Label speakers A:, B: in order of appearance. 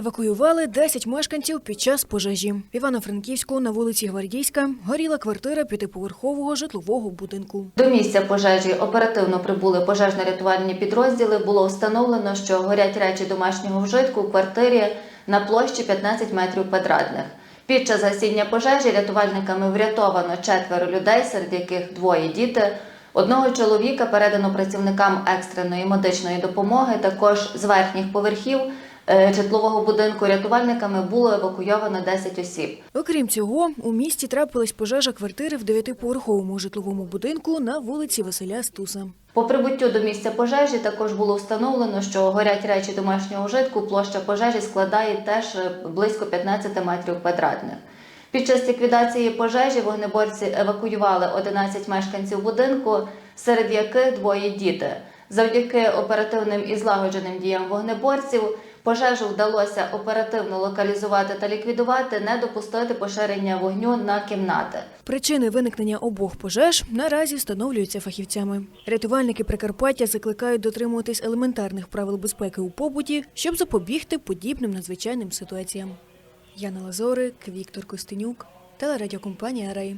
A: Евакуювали 10 мешканців під час пожежі. В Івано-Франківську на вулиці Гвардійська горіла квартира п'ятиповерхового житлового будинку.
B: До місця пожежі оперативно прибули пожежно-рятувальні підрозділи. Було встановлено, що горять речі домашнього вжитку у квартирі на площі 15 метрів квадратних. Під час гасіння пожежі рятувальниками врятовано четверо людей, серед яких двоє діти. Одного чоловіка передано працівникам екстреної медичної допомоги. Також з верхніх поверхів житлового будинку рятувальниками було евакуйовано 10 осіб.
A: Окрім цього, у місті трапилась пожежа квартири в дев'ятиповерховому житловому будинку на вулиці Василя Стуса.
B: По прибуттю до місця пожежі також було встановлено, що горять речі домашнього вжитку. Площа пожежі складає теж е, близько 15 метрів квадратних. Під час ліквідації пожежі вогнеборці евакуювали 11 мешканців будинку, серед яких двоє діти. Завдяки оперативним і злагодженим діям вогнеборців пожежу вдалося оперативно локалізувати та ліквідувати, не допустити поширення вогню на кімнати.
A: Причини виникнення обох пожеж наразі встановлюються фахівцями. Рятувальники Прикарпаття закликають дотримуватись елементарних правил безпеки у побуті, щоб запобігти подібним надзвичайним ситуаціям. Яна Лазорик, Віктор Костенюк, телерадіокомпанія Рей.